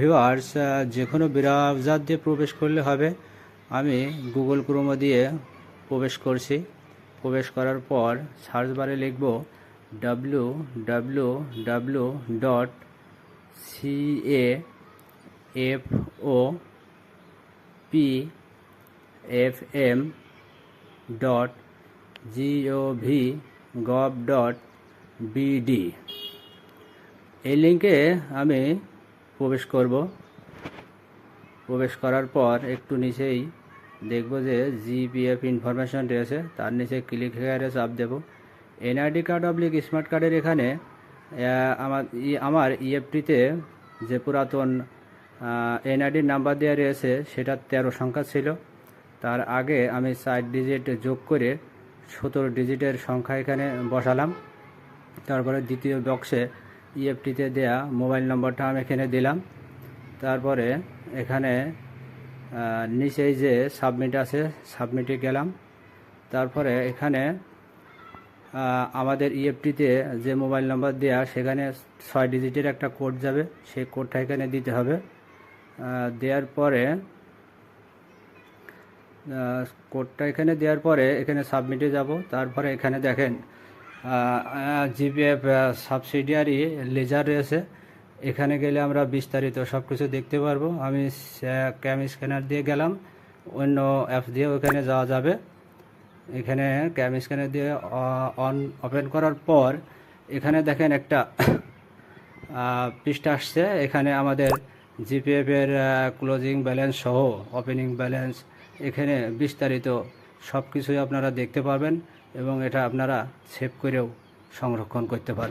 Viewers যে কোনো browser দিয়ে প্রবেশ করলে হবে, আমি গুগল ক্রোমো দিয়ে প্রবেশ করছি। প্রবেশ করার পর সার্চ বারে লিখব W W W dot C A F O P F M dot gov gov dot BD এই লিঙ্কে আমি প্রবেশ করব। প্রবেশ করার পর একটু নিচেই দেখব যে জিপিএফ ইনফরমেশন রয়েছে তার নিচে ক্লিক হেয়ারে চাপ দেব। এনআইডি কার্ড অবলিক স্মার্ট কার্ডের এখানে আমার আমার ইএফটিতে যে পুরাতন এনআইডির নাম্বার দেওয়া রয়েছে, সেটা তেরো সংখ্যা ছিল। তার আগে আমি চার ডিজিট যোগ করে সতেরো ডিজিটের সংখ্যা এখানে বসালাম। তারপরে দ্বিতীয় বক্সে ইএফটিতে দেয়া মোবাইল নম্বরটা আমি এখানে দিলাম। তারপরে এখানে নিচেই যে সাবমিট আছে, সাবমিটে গেলাম। তারপরে এখানে আমাদের ইএফটিতে যে মোবাইল নাম্বার দেয়া, সেখানে ছয় ডিজিটের একটা কোড যাবে। সেই কোডটা এখানে দিতে হবে। দেওয়ার পরে কোডটা এখানে দেওয়ার পরে এখানে সাবমিটে যাব। তারপরে এখানে দেখেন জিপিএফ সাবসিডিয়ারি, লেজার রয়েছে। এখানে গেলে আমরা বিস্তারিত সব কিছু দেখতে পারব। আমি ক্যাম স্ক্যানার দিয়ে গেলাম। অন্য অ্যাপ দিয়েও এখানে যাওয়া যাবে। এখানে ক্যাম স্ক্যানার দিয়ে অন ওপেন করার পর এখানে দেখেন একটা পৃষ্ঠা আসছে। এখানে আমাদের জিপিএফ এর ক্লোজিং ব্যালেন্স সহ ওপেনিং ব্যালেন্স এখানে বিস্তারিত সব কিছুই আপনারা দেখতে পারবেন। এবং এটা আপনারা সেভ করেও সংরক্ষণ করতে পারবেন।